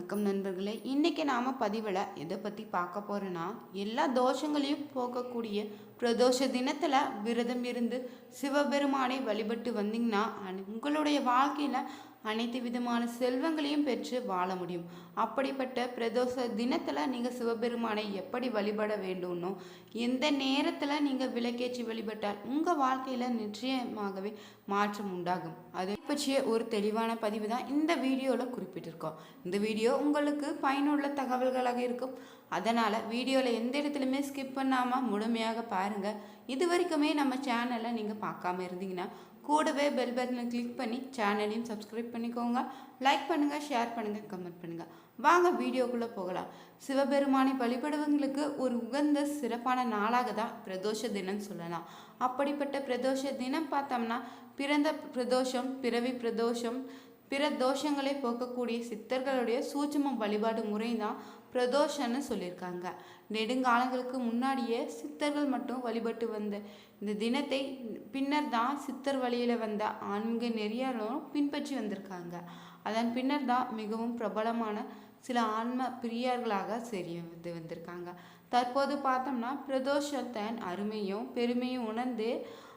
வணக்கம் நண்பர்களே. இன்றைக்கி நாம் பதிவில் எதை பற்றி பார்க்க போகிறோன்னா எல்லா தோஷங்களையும் போக்கக்கூடிய பிரதோஷ தினத்தில் விரதம் இருந்து சிவபெருமானை வழிபட்டு வந்தீங்கன்னா உங்களுடைய வாழ்க்கையில் அனைத்து விதமான செல்வங்களையும் பெற்று வாழ முடியும். அப்படிப்பட்ட பிரதோஷ தினத்தில் நீங்கள் சிவபெருமானை எப்படி வழிபட வேண்டும்னோ எந்த நேரத்தில் நீங்கள் விளக்கேற்றி வழிபட்டால் உங்கள் வாழ்க்கையில் நிச்சயமாகவே மாற்றம் உண்டாகும். அது பற்றிய ஒரு தெளிவான பதிவு தான் இந்த வீடியோவில் குறிப்பிட்டிருக்கோம். இந்த வீடியோ உங்களுக்கு பயனுள்ள தகவல்களாக இருக்கும். அதனால் வீடியோவில் எந்த இடத்துலையுமே ஸ்கிப் பண்ணாமல் முழுமையாக பாருங்கள் இது வரைக்குமே நம்ம சேனலை நீங்கள் பார்க்காம இருந்தீங்கன்னா கூடவே பெல் பட்டனை கிளிக் பண்ணி சேனலையும் சப்ஸ்கிரைப் பண்ணிக்கோங்க. லைக் பண்ணுங்கள் ஷேர் பண்ணுங்கள் கமெண்ட் பண்ணுங்கள் வாங்க வீடியோக்குள்ளே போகலாம். சிவபெருமானை வழிபடுவங்களுக்கு ஒரு உகந்த சிறப்பான நாளாக தான் பிரதோஷ தினம் சொல்லலாம். அப்படிப்பட்ட பிரதோஷ தினம் பார்த்தோம்னா பிறந்த பிரதோஷம் பிறவி பிரதோஷம் பிற தோஷங்களை போக்கக்கூடிய சித்தர்களுடைய சூட்சம வழிபாடு முறை தான் பிரதோஷம்னு சொல்லியிருக்காங்க. நெடுங்காலங்களுக்கு முன்னாடியே சித்தர்கள் மட்டும் வழிபட்டு வந்த இந்த தினத்தை பின்னர் தான் சித்தர் வழியில் வந்த ஆன்மீக நெறியாளரும் பின்பற்றி வந்திருக்காங்க. அதன் பின்னர் தான் மிகவும் பிரபலமான சில ஆன்ம பிரியர்களாக சரி வந்து வந்திருக்காங்க. தற்போது பார்த்தோம்னா பிரதோஷத்தின் அருமையும் பெருமையும் உணர்ந்து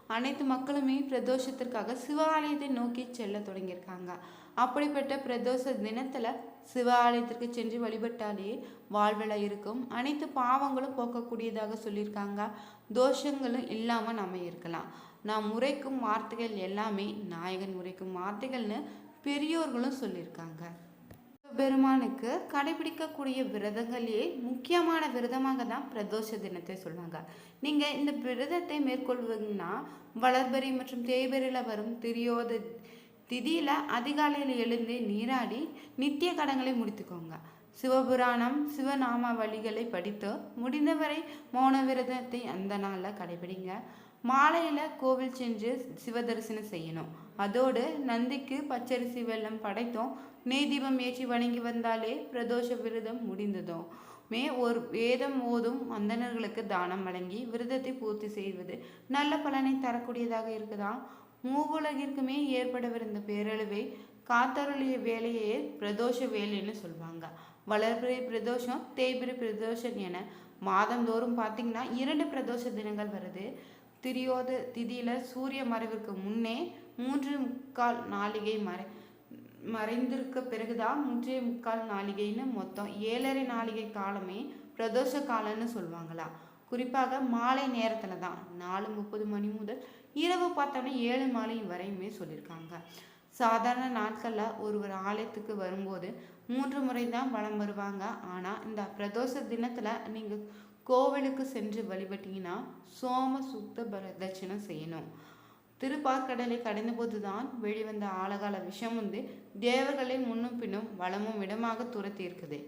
அனைத்து மக்களுமே பிரதோஷத்திற்காக சிவாலயத்தை நோக்கி செல்ல தொடங்கியிருக்காங்க. அப்படிப்பட்ட பிரதோஷ தினத்தில் சிவாலயத்திற்கு சென்று வழிபட்டாலே வாழ்வில் இருக்கும். அனைத்து பாவங்களும் போக்கக்கூடியதாக சொல்லியிருக்காங்க. தோஷங்களும் இல்லாமல் நம்ம இருக்கலாம். நாம் முறைக்கும் வார்த்தைகள் எல்லாமே நாயகன் முறைக்கும் வார்த்தைகள்னு பெரியோர்களும் சொல்லியிருக்காங்க. பெருமானுக்கு கடைபிடிக்கக்கூடிய விரதங்களையே முக்கியமான விரதமாக தான் பிரதோஷ தினத்தை சொல்லுவாங்க. நீங்கள் இந்த விரதத்தை மேற்கொள்வீங்கன்னா வளர்பரி மற்றும் தேய்பெரியில் வரும் திரியோத திதியில் அதிகாலையில் எழுந்து நீராடி நித்திய கடங்களை முடித்துக்கோங்க. சிவபுராணம் சிவநாமாவளிகளை படித்து முடிந்தவரை மௌன விரதத்தை அந்த நாளில் கடைபிடிங்க. மாலையில் கோவில் சென்று சிவதரிசனம் செய்யணும். அதோடு நந்திக்கு பச்சரிசி வெள்ளம் படைத்தோம். நெய் தீபம் ஏற்றி வணங்கி வந்தாலே பிரதோஷ விரதம் முடிந்ததும். மே ஒரு வேதம் ஓதும் அந்தணர்களுக்கு தானம் வழங்கி விரதத்தை பூர்த்தி செய்வது நல்ல பலனை தரக்கூடியதாக இருக்குதா? மூவுலகிற்குமே ஏற்படவிருந்த பேரழிவை காத்தருளிய வேலையே பிரதோஷ வேலைன்னு சொல்லுவாங்க வளர்பிறை பிரதோஷம் தேய்பிறை பிரதோஷம் என மாதந்தோறும் பார்த்தீங்கன்னா இரண்டு பிரதோஷ தினங்கள் வருது. திரியோத திதியில் சூரிய மறைவிற்கு முன்னே மூன்று முக்கால் நாளிகை மறை மறைந்திருக்க பிறகுதான் மூன்றே முக்கால் நாளிகைன்னு மொத்தம் ஏழரை நாளிகை காலமே பிரதோஷ காலம்னு சொல்லுவாங்களா? குறிப்பாக மாலை நேரத்தில் தான். நாலு முப்பது மணி முதல் இரவு பார்த்தோன்னா ஏழு மாலை வரையுமே சொல்லியிருக்காங்க. சாதாரண நாட்களில் ஒருவர் ஆலயத்துக்கு வரும்போது மூன்று முறை தான் வலம் வருவாங்க. ஆனால் இந்த பிரதோஷ தினத்தில் நீங்கள் கோவிலுக்கு சென்று வழிபட்டீங்கன்னா சோம சுத்த பிரதட்சணம் செய்யணும். திருப்பார்க்கடலை கடந்தபோது தான் வெளிவந்த ஆழகால விஷம் வந்து தேவர்களை முன்னும் பின்னும் வளமும் இடமாக துரத்தி இருக்குது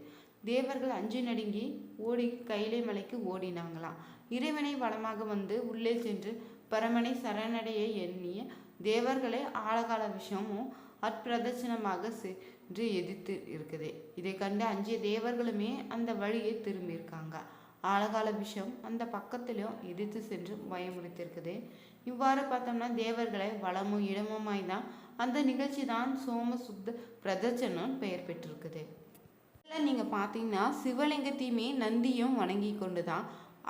தேவர்கள் அஞ்சு நடுங்கி ஓடி கைலை மலைக்கு ஓடினாங்களாம் இறைவனை வளமாக வந்து உள்ளே சென்று பரமனை சரணடைய எண்ணிய தேவர்களை ஆழகால விஷமும் அற்பிரதட்சணமாக சென்று எதிர்த்து இருக்குது. இதை கண்டு அஞ்சு தேவர்களுமே அந்த வழியை திரும்பியிருக்காங்க. ஆழகால விஷம் அந்த பக்கத்திலும் எதிர்த்து சென்று பயமுறுத்திருக்குது இவ்வாறு பார்த்தோம்னா தேவர்களை வளமும் இடமுமாய் தான் அந்த நிகழ்ச்சி தான் சோம சுத்த பிரதட்சணம் பெயர் பெற்றிருக்குது. இதில் நீங்கள் பார்த்தீங்கன்னா சிவலிங்கத்தையுமே நந்தியும் வணங்கி கொண்டு தான்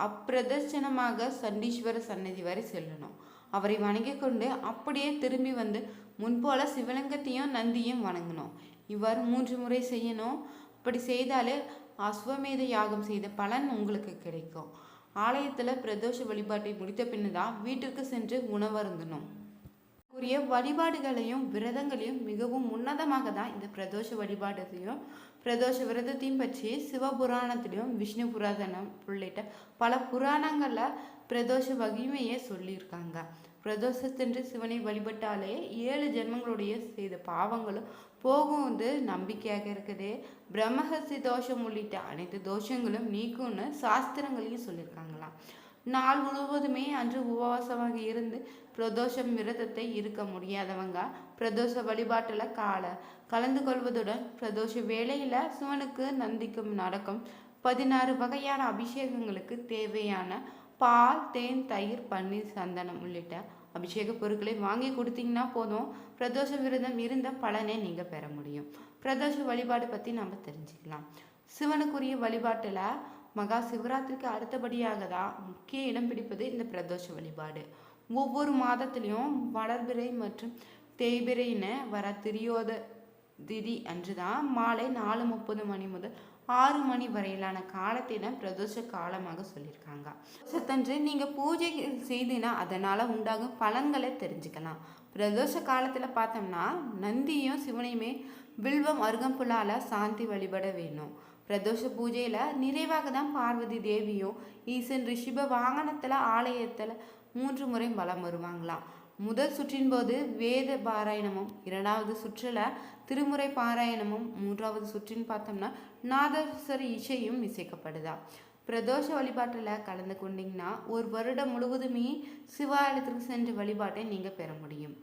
அப்பிரதர்ச்சனமாக சண்டீஸ்வர சன்னதி வரை செல்லணும். அவரை வணங்கி கொண்டு அப்படியே திரும்பி வந்து முன்போல சிவலிங்கத்தையும் நந்தியும் வணங்கணும். இவ்வாறு மூன்று முறை செய்யணும். அப்படி செய்தாலே அஸ்வமேத யாகம் செய்த பலன் உங்களுக்கு கிடைக்கும். ஆலயத்தில் பிரதோஷ வழிபாட்டை முடித்த பின்னு தான் வீட்டிற்கு சென்று உணவருந்தணும். உரிய வழிபாடுகளையும் விரதங்களையும் மிகவும் உன்னதமாக தான் இந்த பிரதோஷ வழிபாடுதையும் பிரதோஷ விரதத்தையும் பற்றி சிவபுராணத்திலையும் விஷ்ணு புராதனம் உள்ளிட்ட பல புராணங்களில் பிரதோஷ வகிமையை சொல்லியிருக்காங்க. பிரதோஷத்தன்று சிவனை வழிபட்டாலே ஏழு ஜென்மங்களுடைய செய்த பாவங்களும் போகும் வந்து நம்பிக்கையாக இருக்குது. பிரம்மஹசி தோஷம் உள்ளிட்ட அனைத்து தோஷங்களும் நீக்கும்னு சாஸ்திரங்களையும் சொல்லியிருக்காங்களாம். நாள் முழுவதுமே அன்று உபவாசமாக இருந்து பிரதோஷம் விரதத்தை இருக்க முடியாதவங்க பிரதோஷ வழிபாட்டில் கால கலந்து கொள்வதுடன் பிரதோஷ வேளையில் சிவனுக்கு நந்திக்கும் நடக்கும் பதினாறு வகையான அபிஷேகங்களுக்கு தேவையான பால் தேன் தயிர் பன்னீர் சந்தனம் உள்ளிட்ட அபிஷேக பொருட்களை வாங்கி கொடுத்தீங்கன்னா போதும். பிரதோஷ விரதம் இருந்த பலனை நீங்கள் பெற முடியும். பிரதோஷ வழிபாடு பற்றி நம்ம தெரிஞ்சுக்கலாம். சிவனுக்குரிய வழிபாட்டில் மகா சிவராத்திரிக்கு அடுத்தபடியாக தான் முக்கிய இடம் பிடிப்பது இந்த பிரதோஷ வழிபாடு. ஒவ்வொரு மாதத்துலேயும் வளர்பிறை மற்றும் தேய்பிறைன்னு வர திரியோத திதி அன்று தான் மாலை நாலு முப்பது மணி முதல் ஆறு மணி வரையிலான காலத்தின பிரதோஷ காலமாக சொல்லியிருக்காங்க. சத்தன்று நீங்கள் பூஜை செய்தினா அதனால் உண்டாகும் பலன்களை தெரிஞ்சுக்கலாம். பிரதோஷ காலத்தில் பார்த்தோம்னா நந்தியும் சிவனையுமே வில்வம் அருகம்புல்லால் சாந்தி வழிபட வேணும். பிரதோஷ பூஜையில் நிறைவாக தான் பார்வதி தேவியும் ஈசன் ரிஷிப வாகனத்தில் ஆலயத்தில் மூன்று முறை வலம் வருவாங்களாம். முதல் சுற்றின் போது வேத பாராயணமும் இரண்டாவது சுற்றில் திருமுறை பாராயணமும் மூன்றாவது சுற்றின் பார்த்தோம்னா நாதஸ்வர இசையும் இசைக்கப்படுதா? பிரதோஷ வழிபாட்டில் கலந்து கொண்டீங்கன்னா ஒரு வருடம் முழுவதுமே சிவாலயத்திற்கு சென்று வழிபாட்டை நீங்கள் பெற முடியும்.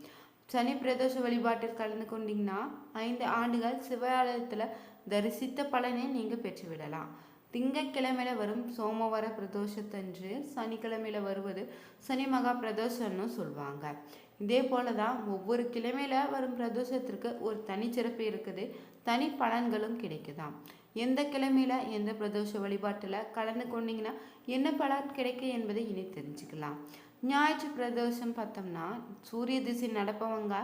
சனி பிரதோஷ வழிபாட்டில் கலந்து கொண்டீங்கன்னா ஐந்து ஆண்டுகள் சிவாலயத்தில் தரிசித்த பலனை நீங்கள் பெற்றுவிடலாம். திங்கட்கிழமையில வரும் சோமவார பிரதோஷத்தன்று சனிக்கிழமையில வருவது சனி மகா பிரதோஷம்னு சொல்லுவாங்க இதே போல தான் ஒவ்வொரு கிழமையில வரும் பிரதோஷத்திற்கு ஒரு தனிச்சிறப்பு இருக்குது. தனி பலன்களும் கிடைக்குதாம். எந்த கிழமையில எந்த பிரதோஷ வழிபாட்டில் கலந்து கொண்டீங்கன்னா என்ன பலன் கிடைக்கும் என்பதை இனி தெரிஞ்சுக்கலாம். ஞாயிற்று பிரதோஷம் பார்த்தோம்னா சூரிய திசை நடப்பவங்க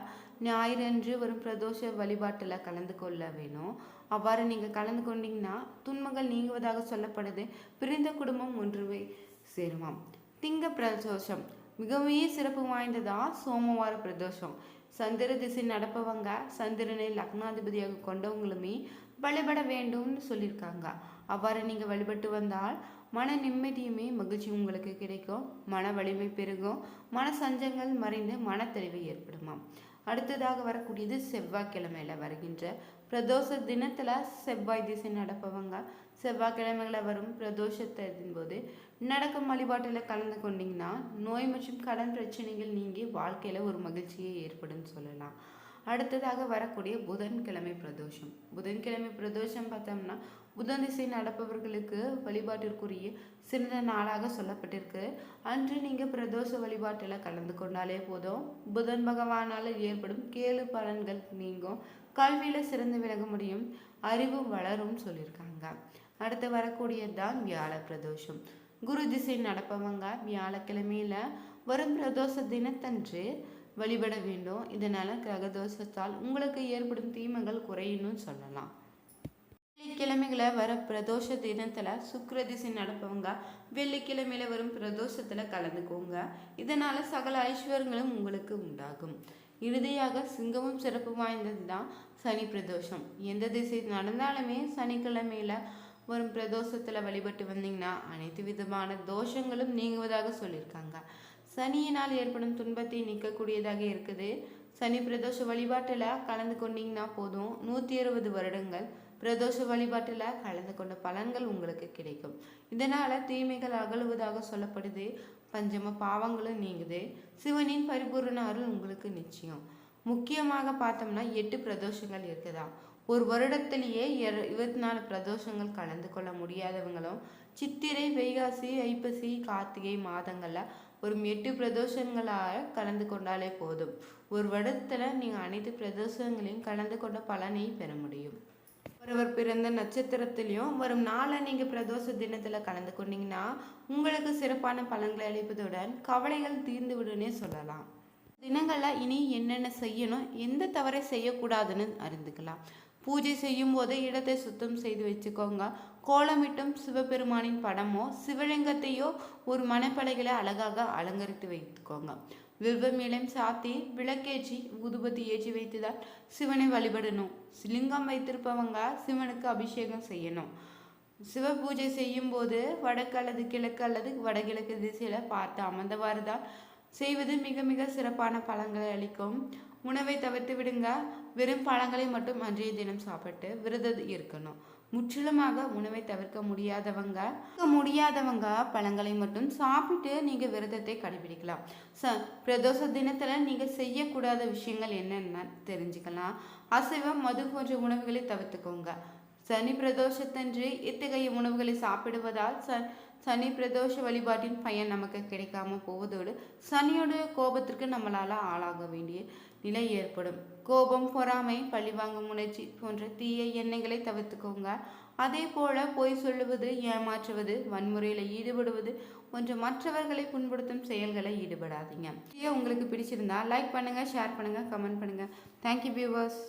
ஞாயிறன்று வரும் பிரதோஷ வழிபாட்டில் கலந்து கொள்ள வேணும். அவ்வாறு நீங்கள் கலந்து கொண்டீங்கன்னா துன்பங்கள் நீங்குவதாக சொல்லப்படுது. பிரிந்த குடும்பம் ஒன்றுவே சேருமாம். திங்க பிரதோஷம். மிகவும் சிறப்பு வாய்ந்ததா? சோமவார பிரதோஷம். சந்திர திசை நடப்பவங்க சந்திரனை லக்னாதிபதியாக கொண்டவங்களுமே வழிபட வேண்டும்னு சொல்லியிருக்காங்க. அவ்வாறு நீங்கள் வழிபட்டு வந்தால் மன நிம்மதியுமே மகிழ்ச்சி உங்களுக்கு கிடைக்கும். மன வலிமை பெருகும். மன சஞ்சங்கள் மறைந்து மனத்தெளிவு ஏற்படுமாம். அடுத்ததாக வரக்கூடியது செவ்வாய்க்கிழமையில் வருகின்ற பிரதோஷ தினத்தில் செவ்வாய் திசை நடப்பவங்க. செவ்வாய்க்கிழமைகளை வரும் பிரதோஷத்தின் போது நடக்கும் வழிபாட்டில் கலந்து கொண்டீங்கன்னா நோய் மற்றும் கடன் பிரச்சனைகள் நீங்கி வாழ்க்கையில் ஒரு மகிழ்ச்சியை ஏற்படும் சொல்லலாம். அடுத்ததாக வரக்கூடிய புதன்கிழமை பிரதோஷம். புதன்கிழமை பிரதோஷம் பார்த்தோம்னா புதன் திசை நடப்பவர்களுக்கு வழிபாட்டிற்குரிய சிறந்த நாளாக சொல்லப்பட்டிருக்கு. அன்று நீங்கள் பிரதோஷ வழிபாட்டில் கலந்து கொண்டாலே போதும். புதன் பகவானால் ஏற்படும் கேளு பலன்கள் நீங்கும். கல்வியில் சிறந்து விலக முடியும். அறிவு வளரும் சொல்லியிருக்காங்க. அடுத்து வரக்கூடியதுதான் வியாழ பிரதோஷம். குரு திசை நடப்பவங்க வியாழக்கிழமையில வரும் பிரதோஷ தினத்தன்று வழிபட வேண்டும். இதனால கிரகதோஷத்தால் உங்களுக்கு ஏற்படும் தீமைகள் குறையும்னு சொல்லலாம். வெள்ளிக்கிழமைகளை வர பிரதோஷ தினத்துல சுக்கர திசை நடப்பவங்க வெள்ளிக்கிழமையில வரும் பிரதோஷத்துல கலந்துக்கோங்க. இதனால சகல ஐஸ்வர்யங்களும் உங்களுக்கு உண்டாகும். இறுதியாக சிங்கமும் சிறப்பு வாய்ந்தது தான் சனி பிரதோஷம். எந்த திசை நடந்தாலுமே சனிக்கிழமையில வரும் பிரதோஷத்துல வழிபட்டு வந்தீங்கன்னா அனைத்து விதமான தோஷங்களும் நீங்குவதாக சொல்லியிருக்காங்க. சனியினால் ஏற்படும் துன்பத்தை நீக்கக்கூடியதாக இருக்குது. சனி பிரதோஷ வழிபாட்டில் கலந்து கொண்டீங்கன்னா போதும். நூற்றி இருபது வருடங்கள் பிரதோஷ வழிபாட்டில் கலந்து கொண்ட பலன்கள் உங்களுக்கு கிடைக்கும். இதனால் தீமைகள் அகழுவதாக சொல்லப்படுது. பஞ்சம பாவங்களும் நீங்குது. சிவனின் பரிபூர்ண அருள் உங்களுக்கு நிச்சயம். முக்கியமாக பார்த்தோம்னா எட்டு பிரதோஷங்கள் இருக்குதா? ஒரு வருடத்திலேயே இருபத்தி நாலு பிரதோஷங்கள் கலந்து கொள்ள முடியாதவங்களும் சித்திரை வைகாசி ஐப்பசி கார்த்திகை மாதங்களில் ஒரு எட்டு பிரதோஷங்களாக கலந்து கொண்டாலே போதும். ஒரு வருடத்தில் நீங்கள் அனைத்து பிரதோஷங்களையும் கலந்து கொண்ட பலனை பெற முடியும். ஒருவர் பிறந்த நட்சத்திரத்திலையும் வரும் நாளை நீங்கள் பிரதோஷ தினத்தில் கலந்து கொண்டீங்கன்னா உங்களுக்கு சிறப்பான பலன்களை அளிப்பதுடன் கவலைகள் தீர்ந்து விடுன்னே சொல்லலாம். தினங்களில் இனி என்னென்ன செய்யணும் எந்த தவறை செய்யக்கூடாதுன்னு அறிந்துக்கலாம். பூஜை செய்யும் போது இடத்தை சுத்தம் செய்து வச்சுக்கோங்க. கோலமிட்டும் சிவபெருமானின் படமோ சிவலிங்கத்தையோ ஒரு மணப்பலைகளை அழகாக அலங்கரித்து வைத்துக்கோங்க. வில்வம் சாத்தி விளக்கேற்றி ஊதுபத்தி ஏற்றி வைத்துதான் சிவனை வழிபடணும். லிங்கம் வைத்திருப்பவங்க சிவனுக்கு அபிஷேகம் செய்யணும். சிவ பூஜை செய்யும் போது வடக்கு அல்லது கிழக்கு அல்லது வடகிழக்கு திசையில பார்த்து அமர்ந்தவாறு தான் செய்வது மிக மிக சிறப்பான பலன்களை அளிக்கும். உணவை தவிர்த்து விடுங்க. வெறும் பழங்களை மட்டும் அன்றைய தினம் சாப்பிட்டு விரதம் இருக்கணும். முற்றிலுமாக உணவை தவிர்க்க முடியாதவங்க முடியாதவங்க பழங்களை மட்டும் சாப்பிட்டு நீங்கள் விரதத்தை கடைபிடிக்கலாம். ச பிரதோஷ தினத்தில் நீங்கள் செய்யக்கூடாத விஷயங்கள் என்னென்ன தெரிஞ்சுக்கலாம். அசைவம் மது போன்ற உணவுகளை தவிர்த்துக்கோங்க. சனி பிரதோஷத்தன்று இத்தகைய உணவுகளை சாப்பிடுவதால் ச சனி பிரதோஷ வழிபாட்டின் பயன் நமக்கு கிடைக்காம போவதோடு சனியோட கோபத்திற்கு நம்மளால் ஆளாக வேண்டிய நிலை ஏற்படும். கோபம் பொறாமை பழிவாங்கும் உணர்ச்சி போன்ற தீய எண்ணங்களை தவிர்த்துக்கோங்க. அதே போல பொய் சொல்லுவது ஏமாற்றுவது வன்முறையில் ஈடுபடுவது போன்ற மற்றவர்களை புண்படுத்தும் செயல்களை ஈடுபடாதீங்க. உங்களுக்கு பிடிச்சிருந்தா லைக் பண்ணுங்க ஷேர் பண்ணுங்க கமெண்ட் பண்ணுங்க. Thank you viewers